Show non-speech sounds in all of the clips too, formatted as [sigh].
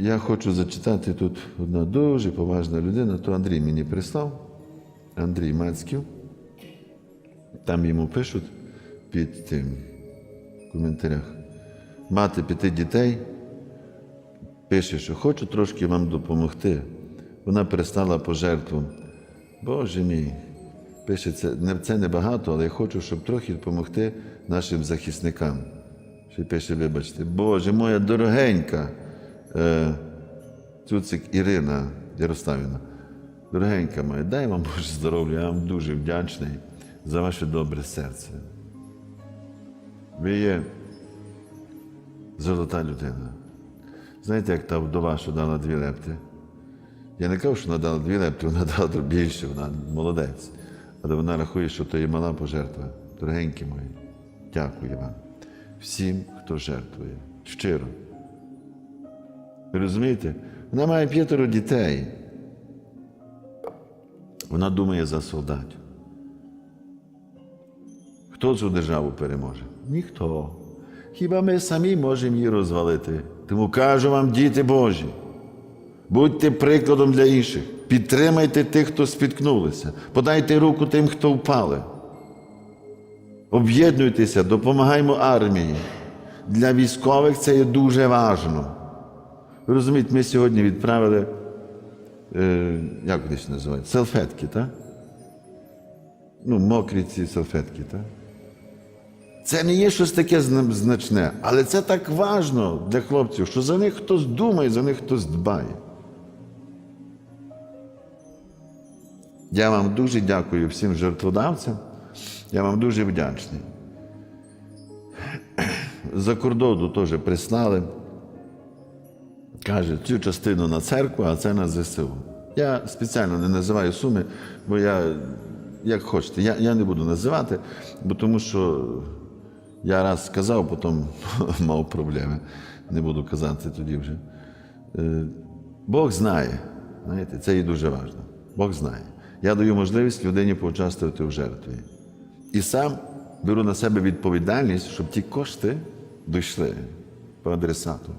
Я хочу зачитати тут одна дуже поважна людина, то Андрій мені прислав, Андрій Мацьків. Там йому пишуть під тим в коментарях. Мати п'яти дітей пише, що хочу трошки вам допомогти. Вона перестала пожертвам. Боже мій, пише, це, не- це небагато, але я хочу, щоб трохи допомогти нашим захисникам. Ще пише, вибачте, Боже, моя дорогенька е, Цуцик Ірина Ярославівна, дорогенька моя, дай вам Боже здоров'я, я вам дуже вдячний за ваше добре серце. Ви є золота людина. Знаєте, як та вдова, що дала дві лепти? Я не кажу, що вона дала дві лепти, вона дала більше, вона молодець. Але вона рахує, що то є мала пожертва. Дорогенькі мої, дякую вам. Всім, хто жертвує. Щиро. Розумієте? Вона має п'ятеро дітей. Вона думає за солдатів. Хто цю державу переможе? Ніхто. Хіба ми самі можемо її розвалити? Тому кажу вам, діти Божі, будьте прикладом для інших, підтримайте тих, хто спіткнулися, подайте руку тим, хто впали. Об'єднуйтеся, допомагаймо армії. Для військових це є дуже важливо. Ви розумієте, ми сьогодні відправили, е, як вони це називають, салфетки, так? Ну, мокрі ці салфетки, так? Це не є щось таке значне, але це так важно для хлопців, що за них хтось думає, за них хтось дбає. Я вам дуже дякую всім жертводавцям. Я вам дуже вдячний. [clears throat] За кордону теж прислали. Каже, цю частину на церкву, а це на ЗСУ. Я спеціально не називаю суми, бо я, як хочете, я, я не буду називати, бо тому що я раз сказав, потім [laughs] мав проблеми. Не буду казати тоді вже. Е, Бог знає, знаєте, це і дуже важливо. Бог знає. Я даю можливість людині поучаствувати в жертві. І сам беру на себе відповідальність, щоб ті кошти дійшли по адресату.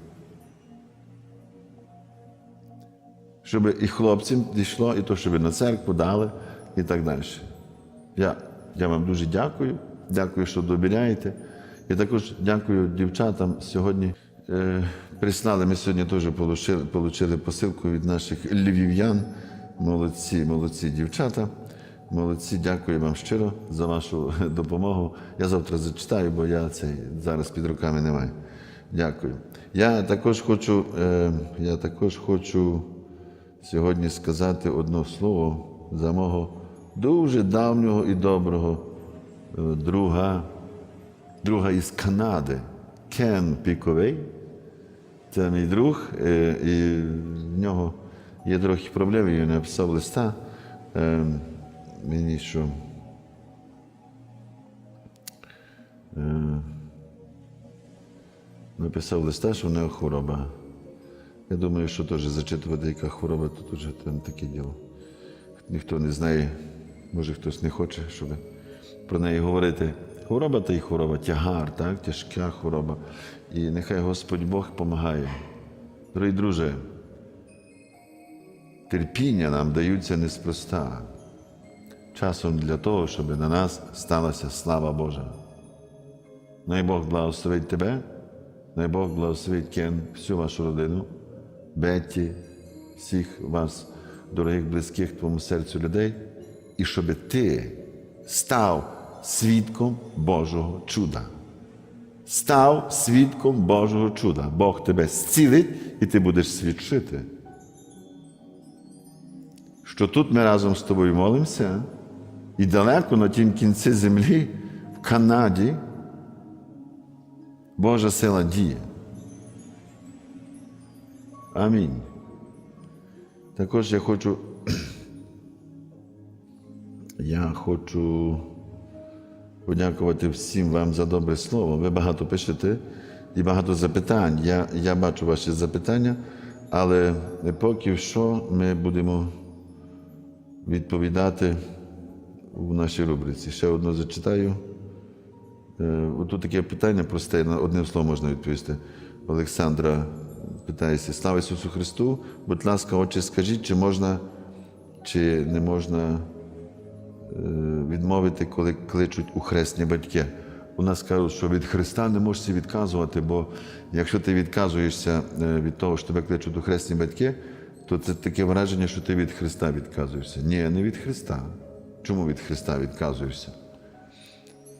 Щоб і хлопцям дійшло, і то, щоб на церкву дали, і так далі. Я, я вам дуже дякую. Дякую, що довіряєте. І також дякую дівчатам сьогодні. Е, прислали, ми сьогодні теж получили посилку від наших львів'ян. Молодці, молодці дівчата. Молодці, дякую вам щиро за вашу [laughs] допомогу. Я завтра зачитаю, бо я цей зараз під руками не маю. Дякую. Я також хочу, е, я також хочу сьогодні сказати одне слово за мого дуже давнього і доброго е, друга, друга із Канади, Кен Піковий. Це мій друг, е, і в нього є трохи проблеми, він написав листа е, мені, що написав листа, що в нього хвороба. Я думаю, що теж зачитувати, яка хвороба, то вже там таке діло. Ніхто не знає, може хтось не хоче, щоб про неї говорити. Хвороба та й хвороба, тягар, так? тяжка хвороба. І нехай Господь Бог допомагає. Дорогі друже, терпіння нам даються неспроста. Часом для того, щоб на нас сталася слава Божа. Най Бог благословить тебе, най Бог благословить Кен, всю вашу родину, Бетті, всіх вас, дорогих, близьких твоєму серцю людей, і щоб ти став свідком Божого чуда. Став свідком Божого чуда. Бог тебе зцілить, і ти будеш свідчити. Що тут ми разом з тобою молимося, і далеко на тім кінці землі, в Канаді, Божа сила діє. Амінь. Також я хочу. [clears throat] Я хочу подякувати всім вам за добре слово. Ви багато пишете і багато запитань. Я, я бачу ваші запитання, але поки що ми будемо відповідати у нашій рубриці. Ще одну зачитаю. Е, Тут таке питання просте, на одним словом можна відповісти. Олександра Питаюся, слава Ісусу Христу, будь ласка, отче, скажіть, чи можна, чи не можна е, відмовити, коли кличуть у хресні батьки. У нас кажуть, що від Христа не можеш відказувати, бо якщо ти відказуєшся е, від того, що тебе кличуть у хресні батьки, то це таке враження, що ти від Христа відказуєшся. Ні, не від Христа. Чому від Христа відказуєшся?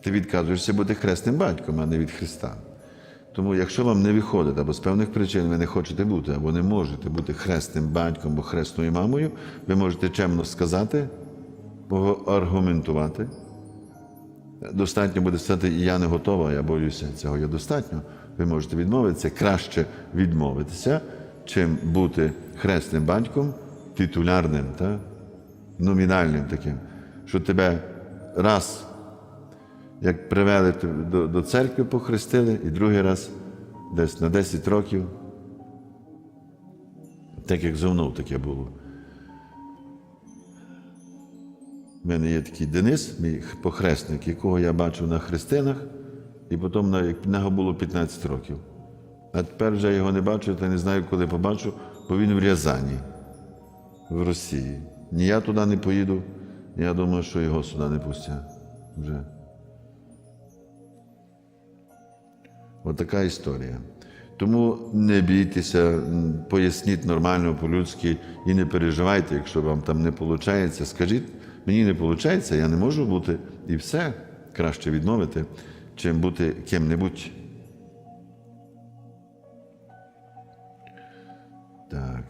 Ти відказуєшся бути хресним батьком, а не від Христа. Тому, якщо вам не виходить, або з певних причин ви не хочете бути, або не можете бути хресним батьком або хресною мамою, ви можете чемно сказати, аргументувати. Достатньо буде сказати, я не готова, я боюся, цього є достатньо. Ви можете відмовитися, краще відмовитися, чим бути хресним батьком, титулярним, та? номінальним таким, що тебе раз як привели до, до церкви, похрестили, і другий раз десь на 10 років, так як зо мною таке було. У мене є такий Денис, мій похресник, якого я бачив на хрестинах, і потім на, нього було 15 років. А тепер вже його не бачу, та не знаю, коли побачу, бо він в Рязані, в Росії. Ні я туди не поїду, я думаю, що його сюди не пустять вже. Отака історія. Тому не бійтеся, поясніть нормально по-людськи і не переживайте, якщо вам там не виходить. Скажіть, мені не виходить, я не можу бути, і все краще відмовити, чим бути ким-небудь. Так.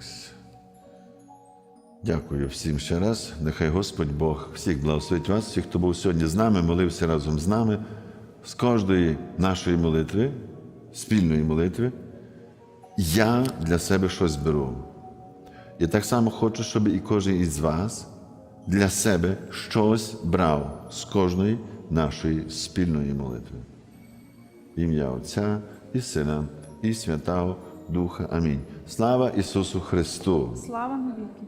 Дякую всім ще раз. Нехай Господь Бог всіх благословить вас, всіх, хто був сьогодні з нами, молився разом з нами. З кожної нашої молитви, спільної молитви, я для себе щось беру. Я так само хочу, щоб і кожен із вас для себе щось брав з кожної нашої спільної молитви. Ім'я Отця і Сина, і Святого Духа. Амінь. Слава Ісусу Христу! Слава навіки.